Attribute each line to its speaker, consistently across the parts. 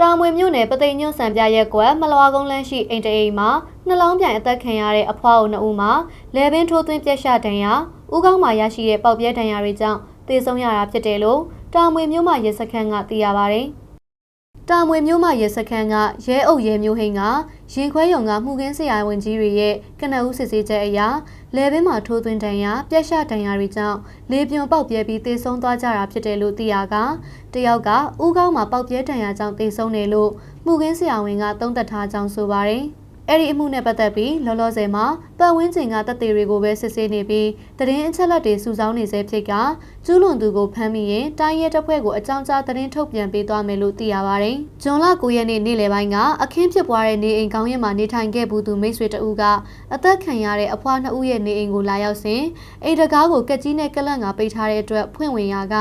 Speaker 1: တာမွေမြို့နယ်ပသိမ်ညွန့်စံပြရက်ကွက်မလွာကုန်းလမ်းရှိအိမ်တအိမ်မှာနှလုံးပြိုင်အသက်ခံရတဲ့အဖွားအုပ်နှစ်ဦးမှာလေပင်ထိုးသွင်းပြက်ရှဒဏ်ရာဥကောင်းမှာရရှိတဲ့ပေါက်ပြဲဒဏ်ရာတွေကြောင့်သေဆုံးရတာဖြစ်တယ်လို့တာမွေမြို့မှာရဲစခန်းကသိရပါဗျ။ တာမွေမြို့မှာရဲစခန်းကရဲအုပ်ရဲမျိုးဟိန်ကရင်ခွဲရုံကမှုခင်းဆရာဝန်ကြီးတွေရဲ့ကနဦးစစ်ဆေးချက်အရလေပင်မှာထိုးသွင်းဒဏ်ရာပြက်ရှဒဏ်ရာတွေကြောင့်လေပြွန်ပေါက်ပြဲပြီးသေဆုံးသွားကြတာဖြစ်တယ်လို့သိရကတယောက်ကဥကောင်းမှာပေါက်ပြဲဒဏ်ရာကြောင့်သေဆုံးတယ်လို့မှုခင်းဆရာဝန်ကသုံးသပ်ထားကြောင်းဆိုပါတယ်။ အဲ့ဒီအမှုနဲ့ပတ်သက်ပြီးလောလောဆယ်မှာပတ်ဝန်းကျင်ကတပ်သေးတွေကိုပဲစစ်ဆေးနေပြီးတရင်အချက်လက်တွေစုဆောင်းနေစေဖြစ်ကကျူးလွန်သူကိုဖမ်းမိရင်တိုင်းရဲတပ်ဖွဲ့ကိုအကြောင်းကြားသတင်းထုတ်ပြန်ပေးသွားမယ်လို့သိရပါတယ်။ဂျွန်လ9ရက်နေ့နေ့လယ်ပိုင်းကအခင်းဖြစ်ပွားတဲ့နေအိမ်ကောင်းရင်မှာနေထိုင်ခဲ့ဘူးသူမိတ်ဆွေတဦးကအသက်ခံရတဲ့အဖွားနှစ်ဦးရဲ့နေအိမ်ကိုလာရောက်စဉ်အိမ်တကားကိုကက်ကြီးနဲ့ကလန့်ကပိတ်ထားတဲ့အတွက်ဖွင့်ဝင်ရာက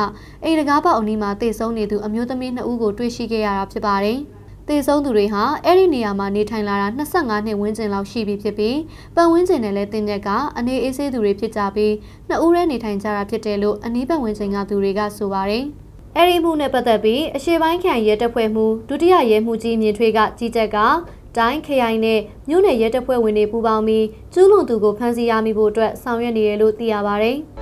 Speaker 1: အိမ်တကားပေါက်အနီးမှာတေဆုံးနေသူအမျိုးသမီးနှစ်ဦးကိုတွေ့ရှိခဲ့ရတာဖြစ်ပါတယ်။ တေဆုံးသူတွေဟာအဲ့ဒီနေရာမှာနေထိုင်လာတာ25နှစ်ဝန်းကျင်လောက်ရှိပြီဖြစ်ပြီးပတ်ဝန်းကျင်နဲ့လည်းတင်းမြက်ကအနေအေးဆေးသူတွေဖြစ်ကြပြီးနှစ်ဦးတည်းနေထိုင်ကြတာဖြစ်တယ်လို့အနီးပတ်ဝန်းကျင်ကသူတွေကဆိုပါတယ်။အဲ့ဒီမှုနဲ့ပတ်သက်ပြီးအရှေ့ပိုင်းခရိုင်ရဲတပ်ဖွဲ့မှဒုတိယရဲမှူးကြီးမြင့်ထွေးကကြီးကြပ်ကတိုင်းခရိုင်နဲ့မြို့နယ်ရဲတပ်ဖွဲ့ဝင်တွေပူးပေါင်းပြီးကျူးလွန်သူကိုဖမ်းဆီးရမိဖို့အတွက်ဆောင်ရွက်နေတယ်လို့သိရပါတယ်။